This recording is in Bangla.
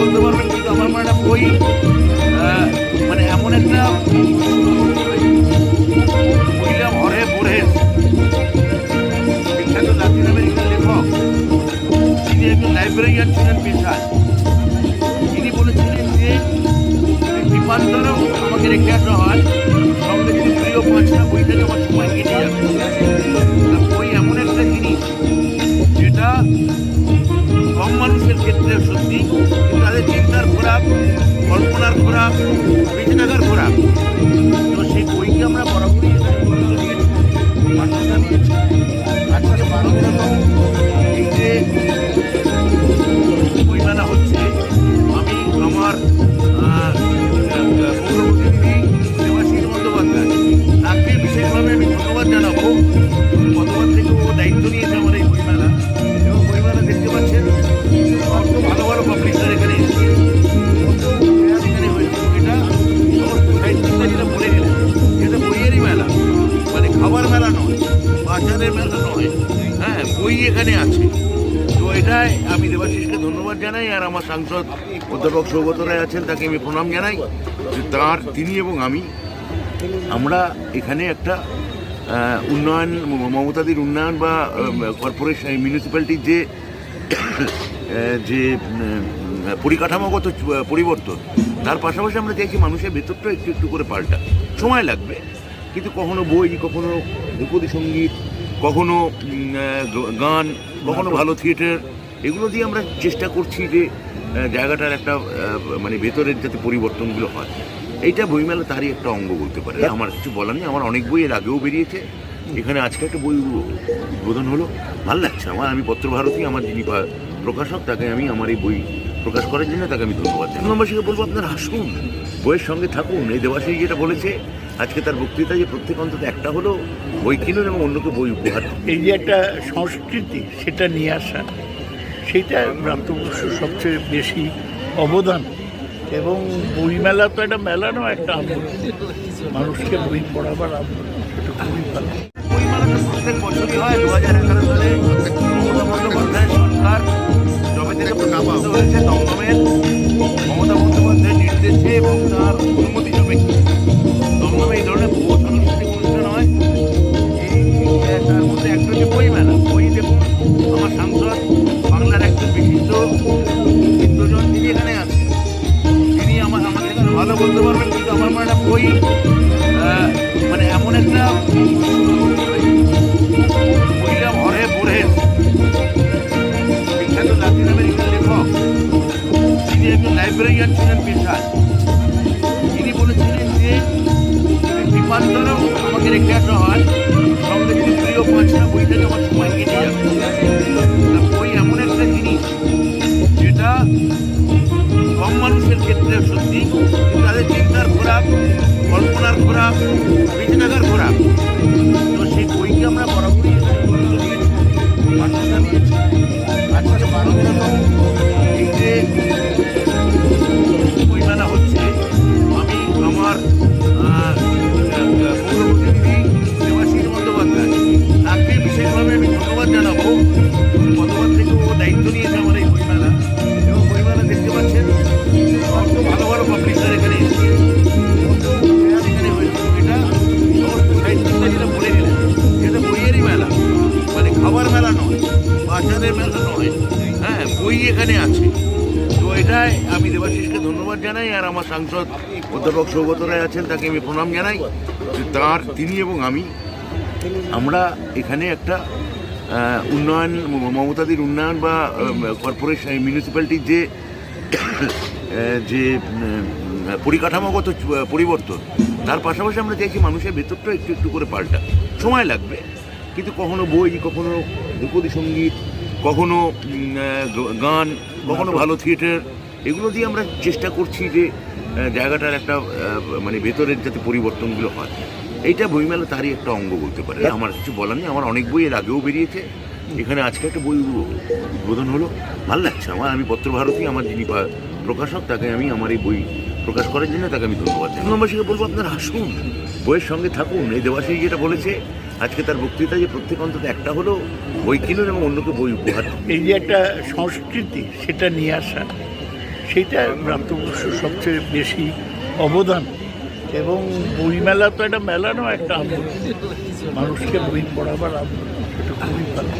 বলতে পারবেন, কিন্তু আমার মনে হয় বই মানে এমন একটা উইলিয়াম হরে বোরেস বিখ্যাত লাতিন আমেরিকান লেখক তিনি একজন লাইব্রেরিয়ান ছিলেন পেশায়। তিনি বলেছিলেন যে বিমানতরও আমাকে রেখে আসা হয়, সঙ্গে যদি প্রিয় পাঁচটা বই থেকে আমার সময় কেটে যাবে। বই এমন একটা জিনিস, যেটা কম মানুষের ক্ষেত্রে সত্যি খোরাক বেঁচে তো সেই বইকে আমরা বরাবরই আজকে ভারতরত্ন এই যে বইমেলা হচ্ছে, আমি আমার প্রতিনিধি দেবাশিস বন্দ্যোপাধ্যায়। তাকে বিশেষভাবে আমি ধন্যবাদ জানাব। জানাই আর আমার সাংসদ অধ্যাপক সৌগত রায় আছেন তাকে আমি প্রণাম জানাই যে তার তিনি এবং আমি আমরা এখানে একটা উন্নয়ন মমতাদির উন্নয়ন বা কর্পোরেশন মিউনিসিপ্যালিটির যে যে পরিকাঠামোগত পরিবর্তন তার পাশাপাশি আমরা চাইছি মানুষের ভেতরটা একটু একটু করে পাল্টা। সময় লাগবে কিন্তু কখনো বই কখনো ধ্রুপদী সংগীত কখনো গান কখনো ভালো থিয়েটার এগুলো দিয়ে আমরা চেষ্টা করছি যে জায়গাটার একটা মানে ভেতরের যাতে পরিবর্তনগুলো হয়। এইটা বইমেলা তারই একটা অঙ্গ বলতে পারে আমার কিছু বলার নেই। আমার অনেক বই এর আগেও বেরিয়েছে। এখানে আজকে একটা বই উদ্বোধন হলো। ভালো লাগছে। আমার আমি পত্রভারতী আমার যিনি প্রকাশক তাকে আমি আমার এই বই প্রকাশ করার জন্য তাকে আমি ধন্যবাদ জানাই। দেবাসীকে বলব আপনারা আসুন। বইয়ের সঙ্গে থাকুন। এই দেবাশী যেটা বলেছে আজকে তার বক্তৃতা যে প্রত্যেক অন্তত একটা হলো বই কিনুন এবং অন্যকে বই উপহার এই যে একটা সংস্কৃতি সেটা নিয়ে আসা সেটা ভ্রাতবর্ষ সবচেয়ে বেশি অবদান। এবং বইমেলা তো একটা মেলা নয় একটা আন্দোলন মানুষকে বই পড়াবার আন্দোলন সেটা খুবই ভালো। হয় সরকার লাইব্রেরিয়ান ছিলেন পেশায় তিনি বলেছিলেন যে বিমানতরও আমাকে রেখে আসা হয়। সঙ্গে যদি প্রিয় পাঁচটা বই থেকে আমার সময় কেটে যাবে। বই এমন একটা জিনিস, যেটা কম মানুষের ক্ষেত্রে সত্যি, তাদের চিন্তার খোরাক, কল্পনার খোরাক বেঁচে থাকার খোরাক। নয় বাজারের মেলা নয়। হ্যাঁ বই এখানে আছে। তো এটাই আমি দেবাশিসকে ধন্যবাদ জানাই, আর আমার সাংসদ অধ্যাপক সৌগত রায় আছেন, তাকে আমি প্রণাম জানাই তার, তিনি এবং আমি, আমরা এখানে একটা উন্নয়ন, মমতাদির উন্নয়ন বা কর্পোরেশন মিউনিসিপ্যালিটির যে যে পরিকাঠামোগত পরিবর্তন, তার পাশাপাশি আমরা চাইছি মানুষের ভেতরটা একটু একটু করে পাল্টা। সময় লাগবে। কিন্তু কখনো বই কখনো ধ্রুপদী সংগীত কখনো গান কখনো ভালো থিয়েটার এগুলো দিয়ে আমরা চেষ্টা করছি যে জায়গাটার একটা মানে ভেতরের যাতে পরিবর্তনগুলো হয়। এইটা বইমেলা তারই একটা অঙ্গ বলতে পারে আমার কিছু বলার নেই। আমার অনেক বই এর আগেও বেরিয়েছে। এখানে আজকে একটা বই উদ্বোধন হলো। ভালো লাগছে আমার। আমি পত্রভারতী আমার যিনি প্রকাশক তাকে আমি আমার এই বই প্রকাশ করার জন্য তাকে আমি ধন্যবাদ জানাই। বলব আপনারা আসুন বইয়ের সঙ্গে থাকুন। এই দেবাশী যেটা বলেছে আজকে তার বক্তৃতা যে প্রত্যেক অন্তত একটা হলো বই কিনুন এবং অন্যকে বই উপহার এই যে একটা সংস্কৃতি, সেটা নিয়ে আসা, সেটা প্রাপ্তবর্ষ সবচেয়ে বেশি অবদান। এবং বইমেলা তো একটা মেলানো একটা আনন্দ মানুষকে বই পড়াবার আন্দোলন সেটা খুবই ভালো।